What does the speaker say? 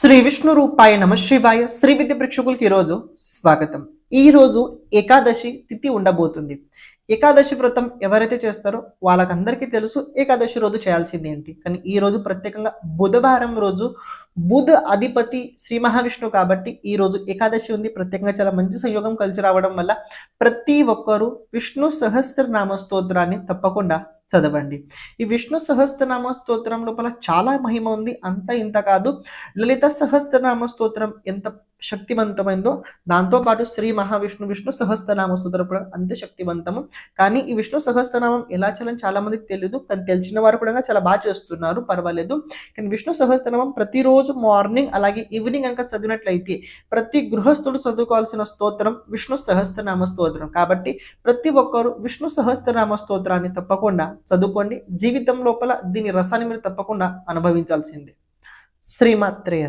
శ్రీ విష్ణు రూపాయ నమ శివాయ. శ్రీ విద్య ప్రేక్షకులకి ఈరోజు స్వాగతం. ఈ రోజు ఏకాదశి తిథి ఉండబోతుంది. ఏకాదశి వ్రతం ఎవరైతే చేస్తారో వాళ్ళకందరికీ తెలుసు ఏకాదశి రోజు చేయాల్సింది ఏంటి. కానీ ఈ రోజు ప్రత్యేకంగా బుధవారం రోజు బుధ అధిపతి శ్రీ మహావిష్ణు కాబట్టి ఈ రోజు ఏకాదశి ఉంది. ప్రత్యేకంగా చాలా మంచి సంయోగం కలిసి రావడం వల్ల ప్రతి ఒక్కరూ విష్ణు సహస్రనామ స్తోత్రాన్ని తప్పకుండా చదవండి. ఈ విష్ణు సహస్రనామ స్తోత్రం లోపల చాలా మహిమ ఉంది. అంత ఇంత కాదు. లలిత సహస్రనామ స్తోత్రం ఎంత శక్తివంతమైందో దాంతో పాటు శ్రీ మహావిష్ణు విష్ణు సహస్రనామ స్తోత్రం కూడా అంతే శక్తివంతము. కానీ ఈ విష్ణు సహస్రనామం ఎలా చేయాలని చాలా మందికి తెలియదు కానీ తెలిసిన వారు కూడా చాలా బాగా చేస్తున్నారు. పర్వాలేదు. కానీ విష్ణు సహస్రనామం ప్రతిరోజు మార్నింగ్ అలాగే ఈవినింగ్ కనుక చదివినట్లయితే ప్రతి గృహస్థుడు చదువుకోవాల్సిన స్తోత్రం విష్ణు సహస్రనామ స్తోత్రం. కాబట్టి ప్రతి ఒక్కరు విష్ణు సహస్రనామ స్తోత్రాన్ని తప్పకుండా చదువుకోండి. జీవితం లోపల దీని రసాన్ని మీరు తప్పకుండా అనుభవించాల్సిందే. శ్రీమాత్రేయ